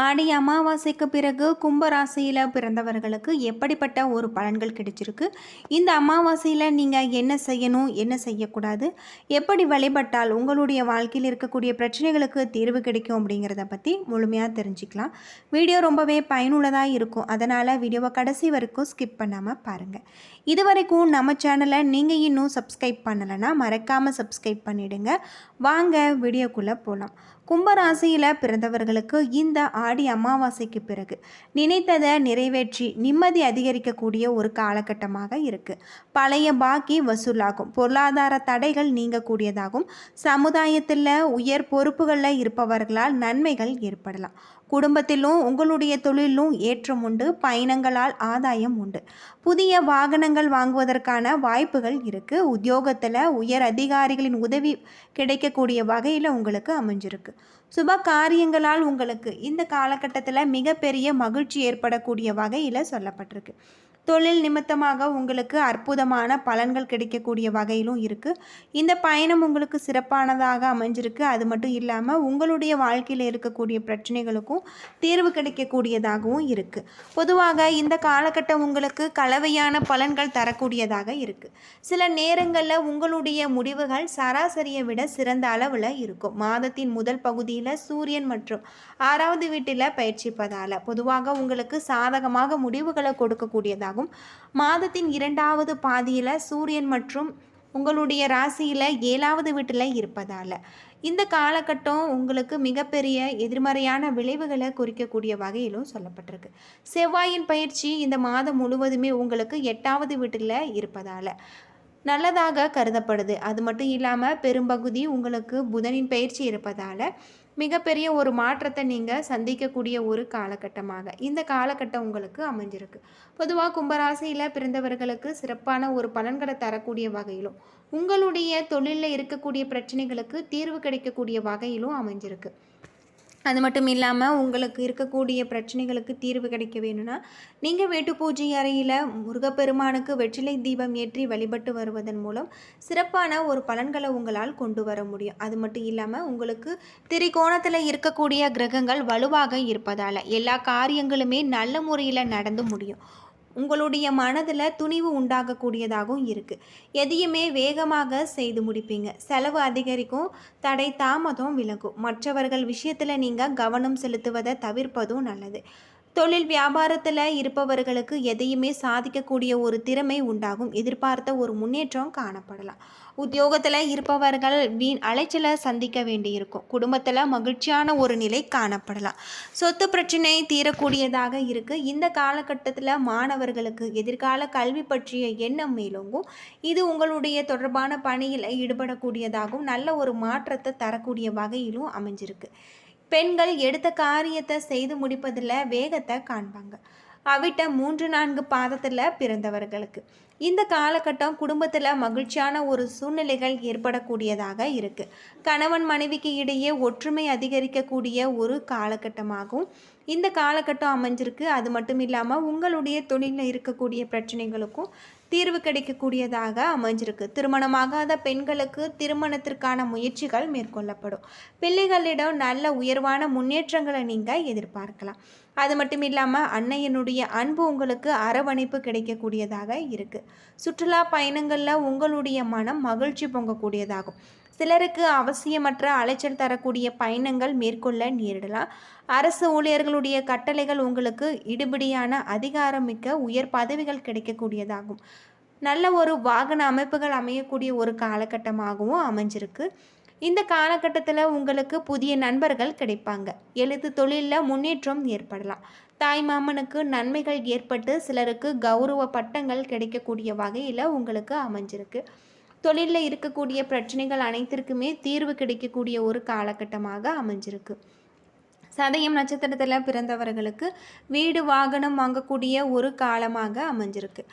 ஆடி அமாவாசைக்கு பிறகு கும்பராசியில் பிறந்தவர்களுக்கு எப்படிப்பட்ட ஒரு பலன்கள் கிடைச்சிருக்கு? இந்த அமாவாசையில் நீங்கள் என்ன செய்யணும்? என்ன செய்யக்கூடாது? எப்படி வழிபட்டால் உங்களுடைய வாழ்க்கையில் இருக்கக்கூடிய பிரச்சனைகளுக்கு தீர்வு கிடைக்கும் அப்படிங்கிறத பற்றி முழுமையாக தெரிஞ்சுக்கலாம். வீடியோ ரொம்பவே பயனுள்ளதாக இருக்கும். அதனால் வீடியோவை கடைசி வரைக்கும் ஸ்கிப் பண்ணாமல் பாருங்கள் இது வரைக்கும் நம்ம சேனலை நீங்கள் இன்னும் சப்ஸ்கிரைப் பண்ணலைன்னா மறக்காமல் சப்ஸ்கிரைப் பண்ணிவிடுங்க வாங்க வீடியோக்குள்ளே போகலாம் கும்பராசியில் பிறந்தவர்களுக்கு இந்த ஆடி அமாவாசைக்கு பிறகு. நினைத்ததை நிறைவேற்றி நிம்மதி அதிகரிக்கக்கூடிய ஒரு காலகட்டமாக இருக்கு. பழைய பாக்கி வசூலாகும். பொருளாதார தடைகள் நீங்கக்கூடியதாகும். சமுதாயத்தில் உயர் பொறுப்புகளில் இருப்பவர்களால் நன்மைகள் ஏற்படலாம். குடும்பத்திலும் உங்களுடைய தொழிலும் ஏற்றம் உண்டு பயணங்களால் ஆதாயம் உண்டு. புதிய வாகனங்கள் வாங்குவதற்கான வாய்ப்புகள் இருக்குது உத்தியோகத்தில் உயர் அதிகாரிகளின் உதவி கிடைக்கக்கூடிய வகையில் உங்களுக்கு அமைஞ்சிருக்கு. சுப காரியங்களால் உங்களுக்கு இந்த காலகட்டத்தில் மிகப்பெரிய மகிழ்ச்சி ஏற்படக்கூடிய வகையில் சொல்லப்பட்டிருக்கு. தொழில் நிமித்தமாக உங்களுக்கு அற்புதமான பலன்கள் கிடைக்கக்கூடிய வகையிலும் இருக்குது இந்த பயணம் உங்களுக்கு சிறப்பானதாக அமைஞ்சிருக்கு. அது மட்டும் இல்லாமல் உங்களுடைய வாழ்க்கையில் இருக்கக்கூடிய பிரச்சனைகளுக்கும் தீர்வு கிடைக்கக்கூடியதாகவும் இருக்குது பொதுவாக இந்த காலகட்டம் உங்களுக்கு கலவையான பலன்கள் தரக்கூடியதாக இருக்குது சில நேரங்களில் உங்களுடைய முடிவுகள் சராசரியை விட சிறந்த அளவில் இருக்கும். மாதத்தின் முதல் பகுதியில் சூரியன் மற்றும் ஆறாவது வீட்டில் பயிற்சிப்பதால் பொதுவாக உங்களுக்கு சாதகமாக முடிவுகளை கொடுக்கக்கூடியதாக கொடுக்கக்கூடியதாகும் மாதத்தின் இரண்டாவது பாதியில் சூரியன் மற்றும் உங்களுடைய ராசியில் ஏழாவது வீட்டில் இருப்பதால். இந்த காலகட்டம் உங்களுக்கு மிகப்பெரிய எதிர்மறையான விளைவுகளை குறிக்கக்கூடிய வகையிலும் சொல்லப்பட்டிருக்கு. செவ்வாயின் பயிற்சி இந்த மாதம் முழுவதுமே உங்களுக்கு எட்டாவது வீட்டில் இருப்பதால் நல்லதாக கருதப்படுது. அது மட்டும் இல்லாமல் பெரும்பகுதி உங்களுக்கு புதனின் பயிற்சி இருப்பதால் மிகப்பெரிய ஒரு மாற்றத்தை நீங்கள் சந்திக்கக்கூடிய ஒரு காலகட்டமாக. இந்த காலகட்டம் உங்களுக்கு அமைஞ்சிருக்கு. பொதுவாக கும்பராசியில் பிறந்தவர்களுக்கு சிறப்பான ஒரு பலன்களை தரக்கூடிய வகையிலும் உங்களுடைய தொழிலில் இருக்கக்கூடிய பிரச்சனைகளுக்கு தீர்வு கிடைக்கக்கூடிய வகையிலும் அமைஞ்சிருக்கு. அது மட்டும் இல்லாமல் உங்களுக்கு இருக்கக்கூடிய பிரச்சனைகளுக்கு தீர்வு கிடைக்க வேணும்னா நீங்கள் வீட்டு பூஜை அறையில் முருகப்பெருமானுக்கு வெற்றிலை தீபம் ஏற்றி வழிபட்டு வருவதன் மூலம் சிறப்பான ஒரு பலன்களை உங்களால் கொண்டு வர முடியும். அது மட்டும் இல்லாமல் உங்களுக்கு திரிகோணத்தில் இருக்கக்கூடிய கிரகங்கள் வலுவாக இருப்பதால் எல்லா காரியங்களுமே நல்ல முறையில் நடந்து முடியும். உங்களுடைய மனதில் துணிவு உண்டாகக்கூடியதாகவும் இருக்குது எதையுமே வேகமாக செய்து முடிப்பீங்க. செலவு அதிகரிக்கும் தடை தாமதம் விலகும். மற்றவர்கள் விஷயத்தில் நீங்கள் கவனம் செலுத்துவதை தவிர்ப்பதும் நல்லது. தொழில் வியாபாரத்தில் இருப்பவர்களுக்கு எதையுமே சாதிக்கக்கூடிய ஒரு திறமை உண்டாகும். எதிர்பார்த்த ஒரு முன்னேற்றம் காணப்படலாம். உத்தியோகத்தில் இருப்பவர்கள் வீண் அலைச்சலை சந்திக்க வேண்டியிருக்கும். குடும்பத்தில் மகிழ்ச்சியான ஒரு நிலை காணப்படலாம். சொத்து பிரச்சனை தீரக்கூடியதாக இருக்குது இந்த காலகட்டத்தில் மாணவர்களுக்கு எதிர்கால கல்வி பற்றிய எண்ணம் மேலோங்கும். இது உங்களுடைய தொடர்பான பணியில் ஈடுபடக்கூடியதாகவும் நல்ல ஒரு மாற்றத்தை தரக்கூடிய வகையிலும் அமைஞ்சிருக்கு. பெண்கள் எடுத்த காரியத்தை செய்து முடிப்பதில் வேகத்தை காண்பாங்க. அவிட்ட மூன்று நான்கு பாதத்தில் பிறந்தவர்களுக்கு. இந்த காலகட்டம் குடும்பத்தில் மகிழ்ச்சியான ஒரு சூழ்நிலைகள் ஏற்படக்கூடியதாக இருக்குது கணவன் மனைவிக்கு இடையே ஒற்றுமை அதிகரிக்கக்கூடிய ஒரு காலகட்டமாகும். இந்த காலகட்டம் அமைஞ்சிருக்கு. அது மட்டும் இல்லாமல் உங்களுடைய தொழிலில் இருக்கக்கூடிய பிரச்சனைகளுக்கும் தீர்வு கிடைக்கக்கூடியதாக அமைஞ்சிருக்கு. திருமணமாகாத பெண்களுக்கு திருமணத்திற்கான முயற்சிகள் மேற்கொள்ளப்படும். பிள்ளைகளிடம் நல்ல உயர்வான முன்னேற்றங்களை நீங்கள் எதிர்பார்க்கலாம். அது மட்டும் இல்லாமல் அன்னையனுடைய அன்பு உங்களுக்கு அரவணைப்பு கிடைக்கக்கூடியதாக இருக்குது சுற்றுலா பயணங்களில் உங்களுடைய மனம் மகிழ்ச்சி பொங்கக்கூடியதாகும். சிலருக்கு அவசியமற்ற அலைச்சல் தரக்கூடிய பயணங்கள் மேற்கொள்ள நேரிடலாம். அரசு ஊழியர்களுடைய கட்டளைகள் உங்களுக்கு இடுபடியான அதிகாரமிக்க உயர் பதவிகள் கிடைக்கக்கூடியதாகும். நல்ல ஒரு வாகன அமைப்புகள் அமையக்கூடிய ஒரு காலகட்டமாகவும் அமைஞ்சிருக்கு. இந்த காலகட்டத்தில் உங்களுக்கு புதிய நண்பர்கள் கிடைப்பாங்க. எழுத்து தொழிலில் முன்னேற்றம் ஏற்படலாம். தாய் மாமனுக்கு நன்மைகள் ஏற்பட்டு சிலருக்கு கௌரவ பட்டங்கள் கிடைக்கக்கூடிய வகையில் உங்களுக்கு அமைஞ்சிருக்கு. தொழிலில் இருக்கக்கூடிய பிரச்சனைகள் அனைத்திற்குமே தீர்வு கிடைக்கக்கூடிய ஒரு காலகட்டமாக அமைஞ்சிருக்கு. சதயம் நட்சத்திரத்தில் பிறந்தவர்களுக்கு வீடு வாகனம் வாங்கக்கூடிய ஒரு காலமாக அமைஞ்சிருக்கு.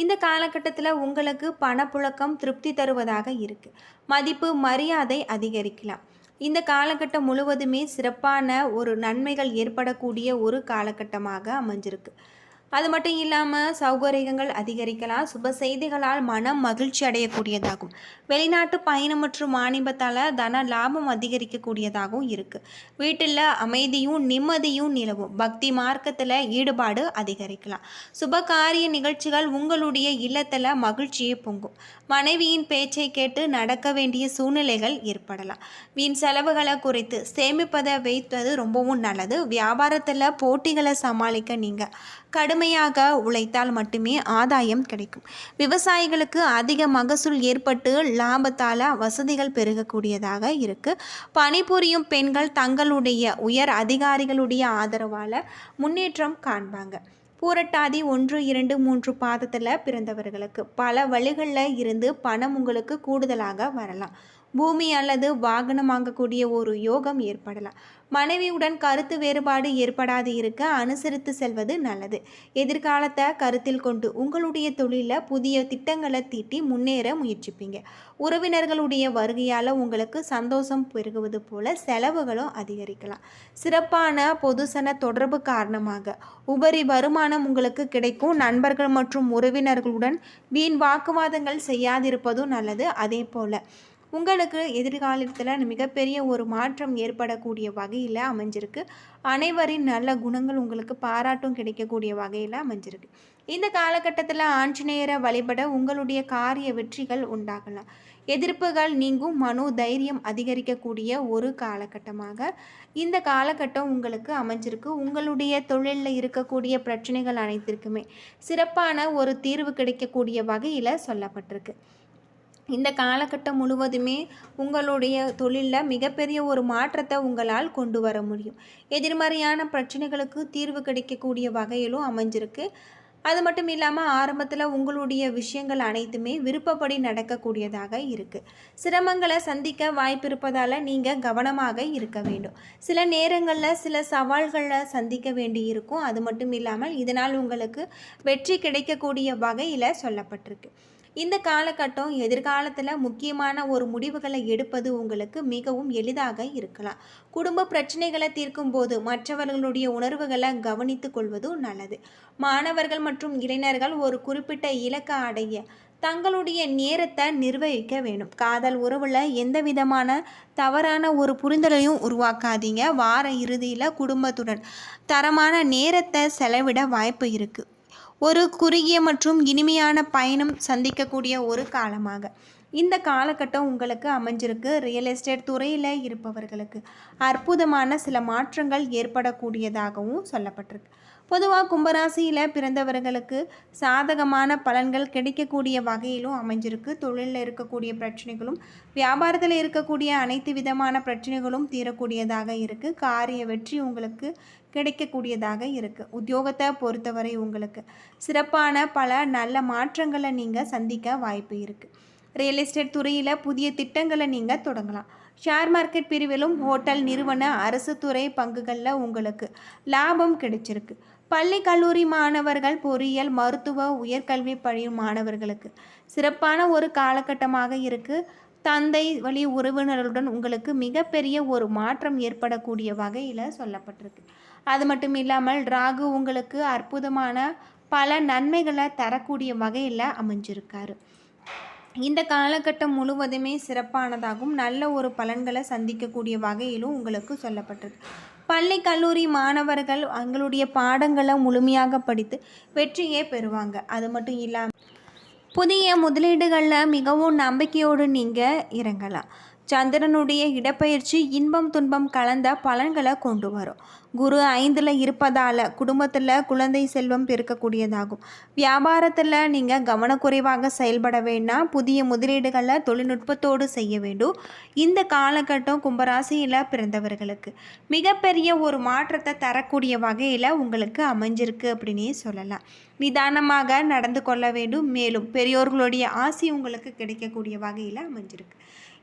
இந்த காலகட்டத்தில் உங்களுக்கு பணப்புழக்கம் திருப்தி தருவதாக இருக்குது மதிப்பு மரியாதை அதிகரிக்கலாம். இந்த காலகட்டம் முழுவதுமே சிறப்பான ஒரு நன்மைகள் ஏற்படக்கூடிய ஒரு காலகட்டமாக அமைஞ்சிருக்கு. அது மட்டும் இல்லாமல் சௌகரியங்கள் அதிகரிக்கலாம். சுப செய்திகளால் மனம் மகிழ்ச்சி அடையக்கூடியதாகும். வெளிநாட்டு பயணம் மற்றும் மாநிலத்தால் தன லாபம் அதிகரிக்கக்கூடியதாகவும் இருக்குது வீட்டில் அமைதியும் நிம்மதியும் நிலவும். பக்தி மார்க்கத்தில் ஈடுபாடு அதிகரிக்கலாம். சுப காரிய நிகழ்ச்சிகள் உங்களுடைய இல்லத்தில் மகிழ்ச்சியை பொங்கும். மனைவியின் பேச்சை கேட்டு நடக்க வேண்டிய சூழ்நிலைகள் ஏற்படலாம். வீண் செலவுகளை குறைத்து சேமிப்பதை வைத்தது ரொம்பவும் நல்லது. வியாபாரத்தில் போட்டிகளை சமாளிக்க நீங்கள் கடுமையாக உழைத்தால் மட்டுமே ஆதாயம் கிடைக்கும். விவசாயிகளுக்கு அதிக மகசூல் ஏற்பட்டு லாபத்தால் வசதிகள் பெருகக்கூடியதாக இருக்குது பணிபுரியும் பெண்கள் தங்களுடைய உயர் அதிகாரிகளுடைய ஆதரவால் முன்னேற்றம் காண்பாங்க. பூரட்டாதி ஒன்று இரண்டு மூன்று பாதத்தில் பிறந்தவர்களுக்கு பல வழிகளில் இருந்து பணம் உங்களுக்கு கூடுதலாக வரலாம். பூமி அல்லது வாகனம் வாங்கக்கூடிய ஒரு யோகம் ஏற்படலாம். மனைவியுடன் கருத்து வேறுபாடு ஏற்படாது இருக்க அனுசரித்து செல்வது நல்லது. எதிர்காலத்தை கருத்தில் கொண்டு உங்களுடைய தொழிலில் புதிய திட்டங்களை தீட்டி முன்னேற முயற்சிப்பீங்க. உறவினர்களுடைய வருகையால் உங்களுக்கு சந்தோஷம் பெருகுவது போல செலவுகளும் அதிகரிக்கலாம். சிறப்பான பொதுசன தொடர்பு காரணமாக உபரி வருமானம் உங்களுக்கு கிடைக்கும். நண்பர்கள் மற்றும் உறவினர்களுடன் வீண் வாக்குவாதங்கள் செய்யாதிருப்பதும் நல்லது. அதே போல் உங்களுக்கு எதிர்காலத்தில் மிகப்பெரிய ஒரு மாற்றம் ஏற்படக்கூடிய வகையில் அமைஞ்சிருக்கு. அனைவரின் நல்ல குணங்கள் உங்களுக்கு பாராட்டும் கிடைக்கக்கூடிய வகையில் அமைஞ்சிருக்கு. இந்த காலகட்டத்தில் ஆஞ்சநேயரை வழிபட உங்களுடைய காரிய வெற்றிகள் உண்டாகலாம். எதிர்ப்புகள் நீங்கும் மனோ தைரியம் அதிகரிக்கக்கூடிய ஒரு காலகட்டமாக இந்த காலகட்டம் உங்களுக்கு அமைஞ்சிருக்கு. உங்களுடைய தொழிலில் இருக்கக்கூடிய பிரச்சனைகள் அனைத்திற்குமே சிறப்பான ஒரு தீர்வு கிடைக்கக்கூடிய வகையில் சொல்லப்பட்டிருக்கு. இந்த காலகட்டம் முழுவதுமே உங்களுடைய தொழிலில் மிகப்பெரிய ஒரு மாற்றத்தை உங்களால் கொண்டு வர முடியும். எதிர்மறையான பிரச்சனைகளுக்கு தீர்வு கிடைக்கக்கூடிய வகையிலும் அமைஞ்சிருக்கு. அது மட்டும் இல்லாமல் ஆரம்பத்தில் உங்களுடைய விஷயங்கள் அனைத்துமே விருப்பப்படி நடக்கக்கூடியதாக இருக்குது சிரமங்களை சந்திக்க வாய்ப்பு இருப்பதால் நீங்கள் கவனமாக இருக்க வேண்டும். சில நேரங்களில் சில சவால்களை சந்திக்க வேண்டி இருக்கும் அது மட்டும் இல்லாமல் இதனால் உங்களுக்கு வெற்றி கிடைக்கக்கூடிய வகையில் சொல்லப்பட்டிருக்கு. இந்த காலகட்டம் எதிர்காலத்தில் முக்கியமான ஒரு முடிவுகளை எடுப்பது உங்களுக்கு மிகவும் எளிதாக இருக்கலாம். குடும்ப பிரச்சனைகளை தீர்க்கும் போது மற்றவர்களுடைய உணர்வுகளை கவனித்து கொள்வதும் நல்லது. மாணவர்கள் மற்றும் இளைஞர்கள் ஒரு குறிப்பிட்ட இலக்கை அடைய தங்களுடைய நேரத்தை நிர்வகிக்க வேணும் காதல் உறவில் எந்த விதமான தவறான ஒரு புரிதலையும் உருவாக்காதீங்க. வார இறுதியில் குடும்பத்துடன் தரமான நேரத்தை செலவிட வாய்ப்பு இருக்குது ஒரு குறுகிய மற்றும் இனிமையான பயணம் சந்திக்கக்கூடிய ஒரு காலமாக. இந்த காலகட்டம் உங்களுக்கு அமைஞ்சிருக்கு. ரியல் எஸ்டேட் துறையில் இருப்பவர்களுக்கு அற்புதமான சில மாற்றங்கள் ஏற்படக்கூடியதாகவும் சொல்லப்பட்டிருக்கு. பொதுவாக கும்பராசியில் பிறந்தவர்களுக்கு சாதகமான பலன்கள் கிடைக்கக்கூடிய வகையிலும் அமைஞ்சிருக்கு. தொழிலில் இருக்கக்கூடிய பிரச்சனைகளும் வியாபாரத்தில் இருக்கக்கூடிய அனைத்து விதமான பிரச்சனைகளும் தீரக்கூடியதாக இருக்குது காரிய வெற்றி உங்களுக்கு கிடைக்கக்கூடியதாக இருக்குது உத்தியோகத்தை பொறுத்தவரை உங்களுக்கு சிறப்பான பல நல்ல மாற்றங்களை நீங்கள் சந்திக்க வாய்ப்பு இருக்குது ரியல் எஸ்டேட் துறையில் புதிய திட்டங்களை நீங்கள் தொடங்கலாம். ஷேர் மார்க்கெட் பிரிவிலும் ஹோட்டல் நிறுவன அரசு துறை பங்குகளில் உங்களுக்கு லாபம் கிடைச்சிருக்கு. பள்ளி கல்லூரி மாணவர்கள் பொறியியல் மருத்துவ உயர்கல்வி பழியும் மாணவர்களுக்கு சிறப்பான ஒரு காலகட்டமாக இருக்குது தந்தை வழி உறவினர்களுடன் உங்களுக்கு மிகப்பெரிய ஒரு மாற்றம் ஏற்படக்கூடிய வகையில் சொல்லப்பட்டிருக்கு. அது மட்டும் இல்லாமல் ராகு உங்களுக்கு அற்புதமான பல நன்மைகளை தரக்கூடிய வகையில் அமைஞ்சிருக்காரு. இந்த காலகட்டம் முழுவதுமே சிறப்பானதாகவும் நல்ல ஒரு பலன்களை சந்திக்கக்கூடிய வகையிலும் உங்களுக்கு சொல்லப்பட்டிருக்கு. பள்ளி கல்லூரி மாணவர்கள் அவங்களுடைய பாடங்களை முழுமையாக படித்து வெற்றியே பெறுவாங்க. அது மட்டும் இல்லாமல் புதிய முதலீடுகளில் மிகவும் நம்பிக்கையோடு நீங்கள் இறங்கலாம். சந்திரனுடைய இடப்பெயர்ச்சி இன்பம் துன்பம் கலந்த பலன்களை கொண்டு வரும். குரு ஐந்தில் இருப்பதால் குடும்பத்தில் குழந்தை செல்வம் பெருக்கக்கூடியதாகும். வியாபாரத்தில் நீங்கள் கவனக்குறைவாக செயல்பட வேண்டாம். புதிய முதலீடுகளை தொழில்நுட்பத்தோடு செய்ய வேண்டும். இந்த காலகட்டம் கும்பராசியில் பிறந்தவர்களுக்கு மிகப்பெரிய ஒரு மாற்றத்தை தரக்கூடிய வகையில் உங்களுக்கு அமைஞ்சிருக்கு அப்படின்னே சொல்லலாம். நிதானமாக நடந்து கொள்ள வேண்டும். மேலும் பெரியோர்களுடைய ஆசி உங்களுக்கு கிடைக்கக்கூடிய வகையில் அமைஞ்சிருக்கு.